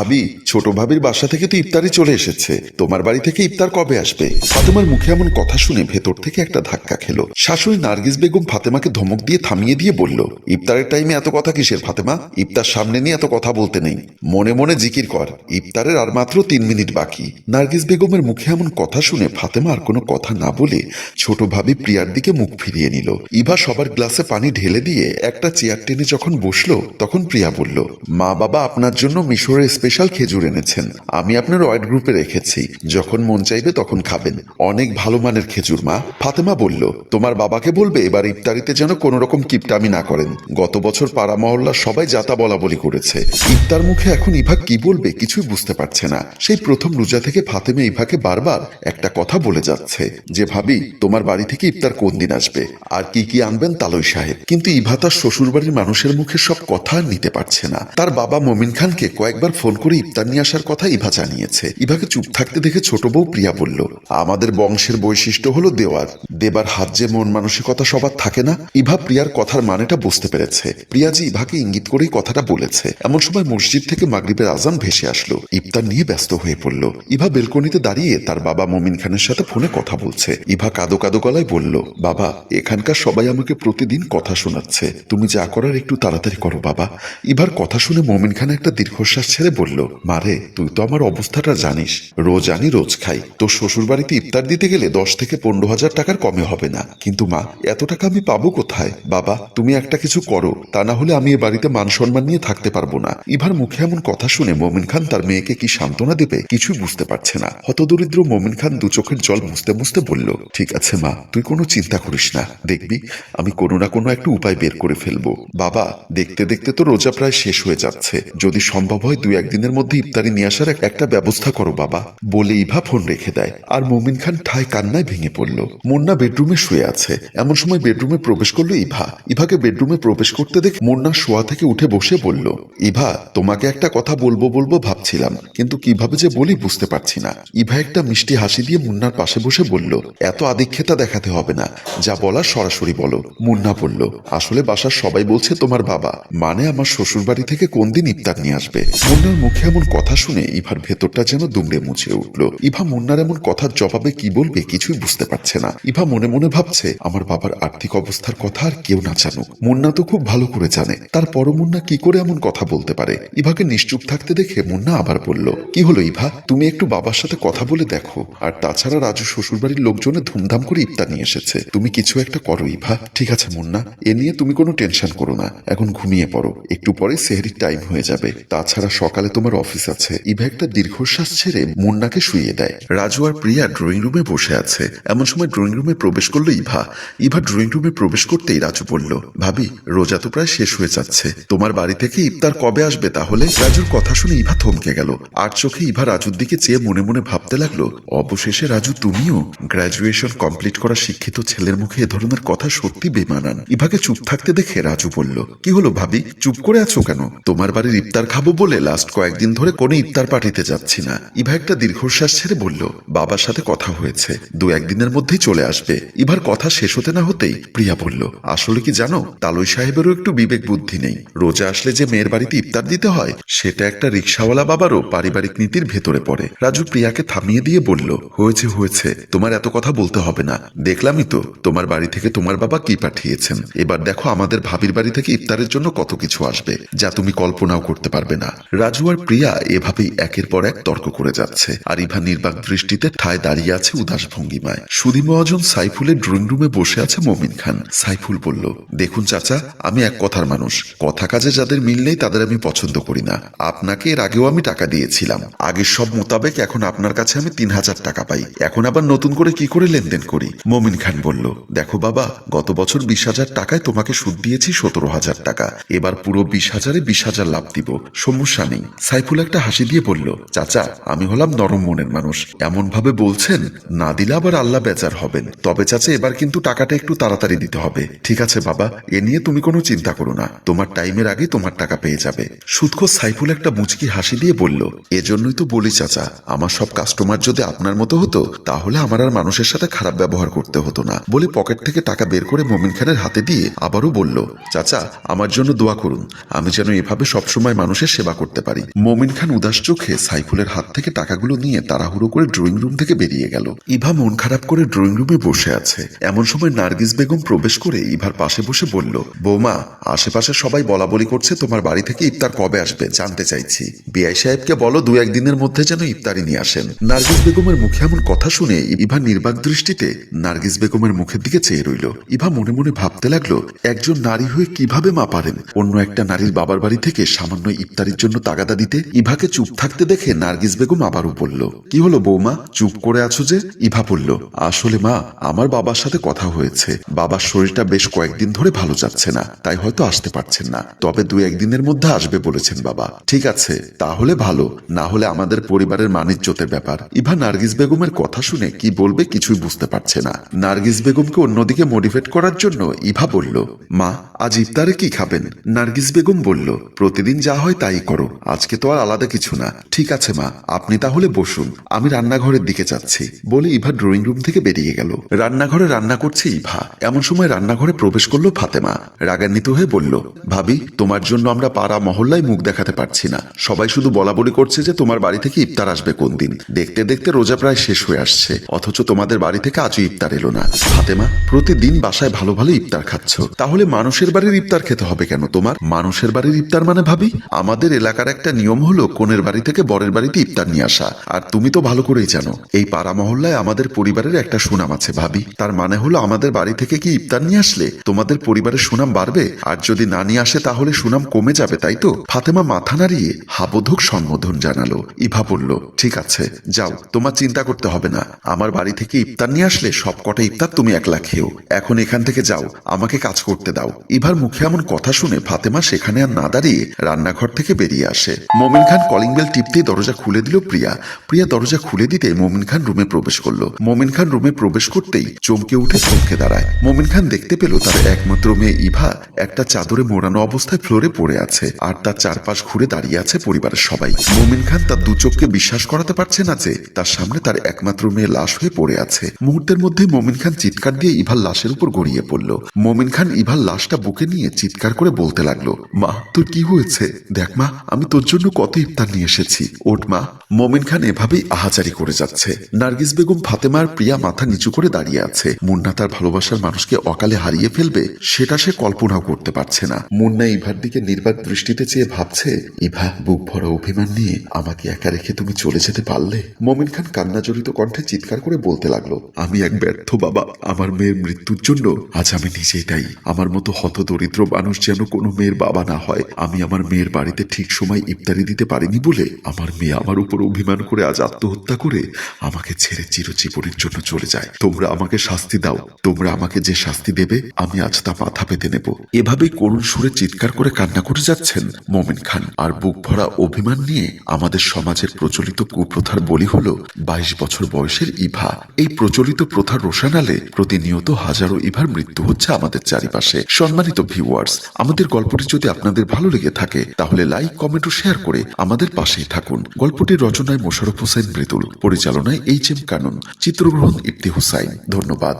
ভাবি, ছোট ভাবির বাসা থেকে তো ইফতারি চলে এসেছে। তোমার বাড়ি থেকে ইফতার কবে আসবে? ফাতেমার মুখে এমন কথা শুনে ভেতর থেকে একটা ধাক্কা খেলো। শাশুড়ি নার্গিস বেগম ফাতেমাকে ধমক দিয়ে থামিয়ে দিয়ে বলল, ইফতারের টাইমে এত কথা কিসের ফাতেমা? ইফতার সামনে নিয়ে এত কথা বলতে নেই। মনে মনে জিকির কর, ইফতারের আর মাত্র তিন মিনিট বাকি। নার্গিস বেগমের মুখে এমন কথা শুনে ফাতেমা আর কোনো কথা না বলে ছোট ভাবি প্রিয়ার দিকে মুখ ফিরিয়ে নিল। ইভা সবার গ্লাসে পানি ঢেলে দিয়ে একটা চেয়ার টেনে যখন বসল, তখন প্রিয়া বলল, মা বাবা আপনার জন্য মিশরের স্পেশাল খেজুর এনেছেন। আমি আপনার ওয়াইড গ্রুপে রেখেছি। যখন মন চাইবে তখন খাবেন। অনেক ভালো মানের খেজুর, মা। ফাতেমা বলল, তোমার বাবাকে বলবে এবার ইফতারিতে যেন কোনো রকম কিপটামি না করেন। গত বছর পাড়া মহল্লা সবাই যাতা বলা বলি করেছে। ইফতার মুখে এখন ইভা কি বলবে কিছুই বুঝতে পারছে না। সেই প্রথম রোজা থেকে ফাতেমা ইভাকে বারবার একটা কথা বলে যাচ্ছে যে, ভাবি, তোমার বাড়ি থেকে ইফতার কোন দিন আসবে? আর কি কি আনবেন তালই সাহেব? কিন্তু ইভা তার শ্বশুরবাড়ির মানুষের মুখে সব কথা নিতে পারছে না। তার বাবা মমিন খানকে কয়েকবার ফোন করে ইফতার নিয়ে আসার কথা ইভা জানিয়েছে। ইভাকে চুপ থাকতে দেখে ছোট বউ প্রিয়া বলল, আমাদের বংশের বৈশিষ্ট্য হলো দেওয়ার। দেবার হাত যে মন মানসিকতা সবার থাকে না, ইভা প্রিয়ার কথার মানেটা বুঝতে পেরেছে। প্রিয়া যে ইভাকে ইঙ্গিত করেই কথাটা বলেছে। এমন সময় মসজিদ থেকে মাগরিবের আজান ভেসে আসলো। ইফতার নিয়ে ব্যস্ত হয়ে পড়ল। ইভা বেলকনিতে দাঁড়িয়ে তার বাবা মমিন খানের সাথে ফোনে কথা বলছে। ইভা কাদো কাদো গলায় বলল, বাবা, এখানকার সবাই আমাকে প্রতিদিন কথা শোনাচ্ছে। তুমি যা করার একটু তাড়াতাড়ি করো বাবা। ইভার কথা শুনে মমিন খান একটা দীর্ঘশ্বাস ছেড়ে বলল, মারে, তুই তো আমার অবস্থাটা জানিস। রোজ আনি, রোজ খাই। তোর শ্বশুর বাড়িতে ইফতার দিতে গেলে দশ থেকে পনেরো হাজার টাকার কমে হবে না। কিন্তু মা, এত টাকা আমি পাবো কোথায়? বাবা, তুমি একটা কিছু করো, তা না হলে আমি এ বাড়িতে মান সম্মান নিয়ে থাকতে পারব না। ইভার মুখে এমন কথা শুনে মমিন খান তার মেয়েকে কি সান্ত্বনা দেবে কিছুই বুঝতে পারছে না। হতদরিদ্র মমিন খান দু চোখের জল মুছতে মুছতে বলল, ঠিক আছে মা, তুই কোনো চিন্তা করিস না। দেখবি, আমি কোনো না কোনো একটা উপায় বের করে ফেলব। বাবা, দেখতে দেখতে তো রোজা প্রায় শেষ হয়ে যাচ্ছে। যদি সম্ভব হয় দুই একদিনের মধ্যে ইফতারি নিয়ে আসার একটা ব্যবস্থা করো বাবা। বলে ইভা ফোন রেখে দেয়। আর মমিন খান ঠায় কান্নায় ভেঙে পড়ল। মুন্না বেডরুমে শুয়ে আছে। এমন সময় বেডরুমে প্রবেশ করল ইভা। ইভাকে বেডরুমে প্রবেশ করতে দেখে মুন্না শোয়া থেকে উঠে বসে বলল, ইভা, তোমাকে একটা কথা বলব বলব ভাবছিলাম। কিন্তু কীভাবে যে বলি বুঝতে পারছি না। ইভা একটা মিষ্টি হাসি দিয়ে মুন্নার পাশে বসে বলল, এত আদিক্ষেতা দেখাতে হবে না। যা বলার সরাসরি বলো। মুন্না বলল, আসলে বাসার সবাই বলছে তোমার বাবা। মানে আমার শ্বশুর বাড়ি থেকে কোন দিন ইফতার নিয়ে আসবে? মুন্নার মুখে এমন কথা শুনে ইভার ভেতরটা যেন দুমড়ে মুছে উঠল। ইভা মুন্নার এমন কথার জবাবে কি বলবে কিছুই বুঝতে পারছে না। ইভা মনে মনে ভাবছে, আমার বাবার আর্থিক অবস্থার কথা আর কেউ না জানুক। মুন্না তো খুব ভালো করে জানে তারপরও মুন্না কি করে এমন কথা বলতে পারে? ইভাকে নিশ্চুপ থাকতে দেখে মুন্না আবার বলল, কি হলো ইভা? তুমি একটু বাবার সাথে কথা বলে দেখো। আর তাছাড়া রাজু শ্বশুরবাড়ির লোকজনে ধুমধাম করে ইফতার নিয়ে এসেছে। তুমি কিছু একটা করো ইভা। ঠিক আছে মুন্না, এ নিয়ে তুমি কোনো টেনশন করো না। এখন ঘুমিয়ে পড়ো। একটু পরে সেহরির টাইম হয়ে যাবে। তাছাড়া সকালে তোমার অফিস আছে। ইভা একটা দীর্ঘশ্বাস ছেড়ে মুন্নাকে শুইয়ে দেয়। রাজু আর প্রিয়া ড্রয়িং রুমে বসে আছে। এমন সময় ড্রয়িং রুমে প্রবেশ করল ইভা। ইভা ড্রয়িং রুমে প্রবেশ করতেই রাজু বলল, ভাবি, রোজা তো প্রায় শেষ হয়ে যাচ্ছে। তোমার বাড়ি থেকে ইফতার কবে আসবে তাহলে? রাজুর কথা শুনে ইভা থমকে গেল। আর চোখে ইভা রাজুর দিকে চেয়ে মনে মনে ভাবতে লাগল, অবশেষে রাজু, তুমিও গ্রাজুয়েশন কমপ্লিট করা শিক্ষিত ছেলের মুখে এ ধরনের কথা সত্যি বেমানান? ইভাকে চুপ থাকতে দেখে রাজু বলল, কি হলো ভাবি? চুপ করে আছো কেন? তোমার বাড়ির ইফতার খাব বলে লাস্ট কয়েকদিন ধরে কোনো ইফতার পার্টিতে যাচ্ছি না। ইভা একটা দীর্ঘশ্বাস ছেড়ে বলল, বাবার সাথে কথা হয়েছে। দু একদিনের মধ্যেই চলে আসবে। ইভার কথা শেষ হতে না হতেই প্রিয়া বলল, আসলে কি জানো, তালই সাহেবেরও একটু বিবেক বুদ্ধি নেই। রোজা আসলে যে মেয়ের বাড়িতে ইফতার দিতে হয়, সেটা একটা রিক্সাওয়ালা বাবারও পারিবারিক নীতির ভেতরে পড়ে। রাজু প্রিয়াকে থামিয়ে দিয়ে বলল, হয়েছে হয়েছে। তোমার এত কথা বলতে হবে না। দেখলামই তো, তোমার বাড়ি থেকে তোমার বাবা কি পাঠিয়েছেন? এবার দেখো আমাদের ভাবির বাড়ি থেকে ইফতারের জন্য কত কিছু আসবে, যা তুমি কল্পনাও করতে পারবে না। রাজু আর প্রিয়া এভাবেই একের পর এক তর্ক করে যাচ্ছে। আর ইভা নির্বাক দৃষ্টিতে ঠায় দাঁড়িয়ে আছে উদাস ভঙ্গিমায়। সুধী মহাজন সাইফুলের ড্রয়িং রুমে বসে আছে মমিন খান। সাইফুল বলল, দেখুন চাচা, আমি এক কথার মানুষ। কথা কাজে যাদের মিল নেই তাদের আমি পছন্দ করি না। আপনাকে এর আগেও আমি টাকা দিয়েছিলাম। আগের সব মোতাবেক এখন আপনার কাছে আমি তিন হাজার টাকা পাই। এখন আবার নতুন করে কি করে লেনদেন করি? মমিন খান বলল, দেখো বাবা, গত বছর বিশ হাজার টাকায় তোমাকে সুদ দিয়েছি সতেরো হাজার টাকা। এবার পুরো বিশ হাজারে বিশ হাজার লাভ দিব। সমস্যা নেই। সাইফুল একটা হাসি দিয়ে বলল, চাচা, আমি হলাম নরম মনের মানুষ। এমন ভাবে বলছেন, না দিলে আবার আল্লাহ বেচার হবেন। তবে চাচা, এবার কিন্তু টাকাটা একটু তাড়াতাড়ি দিতে হবে। ঠিক আছে বাবা, এ নিয়ে তুমি কোনো চিন্তা করো না। তোমার টাইমের আগে তোমার টাকা পেয়ে যাবে। সুৎখো সাইফুল একটা মুচকি হাসি দিয়ে বলল, এজন্যই তো বলি চাচা, আমার সব কাস্টমার যদি আপনার মতো হতো, তাহলে আমার আর মানুষের সাথে খারাপ ব্যবহার করতে হতো না। বলে পকেট থেকে টাকা বের করে মমিন খানের হাতে দিয়ে আবারও বলল, চাচা, আমার জন্য দোয়া করুন। আমি যেন এভাবে সবসময় মানুষের সেবা করতে পারি। মমিন খান উদাস চোখে সাইফুলের হাত থেকে টাকাগুলো নিয়ে তাড়াহুড়ো করে ড্রয়িং রুম থেকে বেরিয়ে গেল। ইভা মন খারাপ করে ড্রয়িং রুমে বসে আছে। এমন সময় নার্গিস বেগম প্রবেশ করে ইভার পাশে বসে বলল, বৌমা, আশেপাশে সবাই বলা বলি করছে, তোমার বাড়ি থেকে ইফতার কবে আসবে? জানতে চাইছি। বিআই সাহেবকে বলো দু একদিনের মধ্যে যেন ইফতারি নিয়ে আসেন। নার্গিস বেগমের মুখে এমন কথা শুনে ইভা নির্বাক দৃষ্টিতে নার্গিস বেগমের মুখের দিকে চেয়ে রইল। ইভা মনে মনে ভাবতে লাগল, একজন নারী হয়ে কীভাবে মা পারেন? অন্য একটা নারীর বাবার বাড়ি থেকে সামান্য ইফতারির জন্য তাগাদা দিতে ইভাকে চুপ থাকতে দেখে নার্গিস বেগম আবারও বলল, কি হলো বৌমা? চুপ করে আছো যে? ইভা বলল, আসলে মা, আমার বাবার সাথে কথা হয়েছে। বাবার শরীরটা বেশ কয়েকদিন ধরে ভালো যাচ্ছে না, তাই হয়তো আসতে পারছেন না। তবে দু একদিনের মধ্যে আসবে বলেছেন বাবা। ঠিক আছে, তাহলে ভালো, না হলে আমাদের পরিবারের মানিজ্যতের ব্যাপার। ইভা নার্গিস বেগমের কথা শুনে কি বলবে কিছুই বুঝতে পারছে না। নার্গিস বেগমকে অন্যদিকে মোটিভেট করার জন্য ইভা বলল, মা, আজ ইফতারে কি খাবেন? নার্গিস বেগম বলল, প্রতিদিন যা হয় তাই করো। আজকে তো আর আলাদা কিছু না। ঠিক আছে, মা। আপনি তাহলে বসুন। আমি রান্নাঘরের দিকে যাচ্ছি বলে ইভা ড্রয়িং রুম থেকে বেরিয়ে গেল। রান্নাঘরে রান্না করছে ইভা। এমন সময় রান্নাঘরে প্রবেশ করল ফাতেমা। রাগান্বিত হয়ে বলল, ভাবি, তোমার জন্য আমরা পাড়া মহল্লায় মুখ দেখাতে পারছি না। সবাই শুধু বলা বলি করছে যে তোমার বাড়ি থেকে ইফতার আসবে কোন দিন। দেখতে দেখতে রোজা প্রায় শেষ হয়ে আসছে। অথচ তোমাদের বাড়ি থেকে আজও ইফতার এলো না। ফাতেমা, প্রতিদিন বাসায় ভালো ভালো ইফতার খাচ্ছ। তাহলে মানুষের বাড়ির ইফতার খেতে হবে কেন তোমার? মানুষের বাড়ির ইফতার মানে ভাবি, আমাদের এলাকার একটা নিয়ম হলো কোনের বাড়ি থেকে বরের বাড়িতে ইফতার নিয়ে আসা। আর তুমি তো ভালো করেই জানো, এই পাড়া মহল্লায় আমাদের পরিবারের একটা সুনাম আছে ভাবি। তার মানে হলো আমাদের বাড়ি থেকে কি ইফতার নিয়ে আসলে? তোমাদের পরিবারের সুনাম বাড়বে? আর যদি না নিয়ে আসে তাহলে সুনাম কমে যাবে, তাই তো? ফাতেমা মাথা নাড়িয়ে হাবোধক সম্বোধন জানালো। ইভা বলল, ঠিক আছে, যাও, তোমার চিন্তা করতে হবে না। আমার বাড়ি থেকে ইফতার নিয়ে আসলে সব কটা ইফতার তুমি একলা খেও। এখন এখান থেকে যাও, আমাকে কাজ করতে দাও। ইভার মুখে এমন কথা শুনে ফাতেমা সেখানে আর না দাঁড়িয়ে রান্নাঘর থেকে বেরিয়ে আসে। মোমিন খান কলিং বেল টিপতেই দরজা খুলে দিল প্রিয়া। প্রিয়া দরজা খুলে দিতে মোমিন খান রুমে প্রবেশ করল। মোমিন খান রুমে প্রবেশ করতেই চমকে উঠে চমকে দাঁড়ায়। মোমিন খান দেখতে পেল তার একমাত্র মেয়ে ইভা একটা চাদরে মোড়ানো অবস্থায় ফ্লোরে পড়ে আছে আর তার চারপাশ ঘুরে দাঁড়িয়ে আছে পরিবারের সবাই। মোমিন খান তার দু চোখকে বিশ্বাস করাতে পারছে না যে তার সামনে তার একমাত্র মেয়ে লাশ হয়ে পড়ে আছে। মুহূর্তের মধ্যে মোমিন খান চিৎকার দিয়ে ইভার লাশের উপর গড়িয়ে পড়ল। মোমিন খান ইভার লাশটা বুকে নিয়ে চিৎকার করে বলতে লাগল, মা, তোর কি হয়েছে? দেখ মা, আমি তোর জন্য কত ইফতার নিয়ে এসেছি। ওট মা, মোমিন খান এভাবেই আহাজারি করে যাচ্ছে। নার্গিস বেগম ফাতেমার প্রিয়া মাথা নিচু করে দাঁড়িয়ে আছে। মুন্না তার ভালোবাসার মানুষকে অকালে হারিয়ে ফেলবে, সেটা সে কল্পনাও করতে পারছে না। মুন্না ইভার দিকে নির্বাক দৃষ্টিতে চেয়ে ভাবছে, ইভা, বুক ভরা অভিমান নিয়ে আমাকে একা রেখে তুমি চলে যেতে পারলে? মমিন খান কান্না জড়িত কণ্ঠে চিৎকার করে বলতে লাগল, আমি এক ব্যর্থ বাবা। আমার মেয়ের মৃত্যুর জন্য আজ আমি নিজেই দায়ী। আমার মতো হত দরিদ্র মানুষ যেন কোনো মেয়ের বাবা না হয়। আমি আমার মেয়ের বাড়িতে ঠিক সময় ইফতারি দিতে পারিনি বলে আমার মেয়ে আমার উপর অভিমান করে আজ আত্মহত্যা করে আমাকে ছেড়ে চিরজীবনের জন্য চলে যায়। তোমরা আমাকে শাস্তি দাও। তোমরা আমাকে যে শাস্তি দেবে, আমি আজ তা মাথা পেতে নেব। এভাবেই করুণ সুরে চিৎকার করে কান্না করে যাচ্ছেন মোমিন খান। আর বুক ভরা অভিমান নিয়ে আমাদের সমাজের প্রচলিত কুপ্রথার বলি হলো, বাইশ বছর বয়সের ইভা। এই প্রচলিত প্রথার রোশানালে প্রতিনিয়ত হাজারো ইভার মৃত্যু হচ্ছে আমাদের চারিপাশে। সম্মানিত ভিউয়ার্স আমাদের গল্পটি যদি আপনাদের ভালো লেগে থাকে, তাহলে লাইক কমেন্ট ও শেয়ার করে আমাদের পাশেই থাকুন। গল্পটির রচনায় মোশারফ হোসেন মৃদুল, পরিচালনায় এইচ এম কানুন, চিত্রগ্রহণ ইফতি হুসাইন। ধন্যবাদ।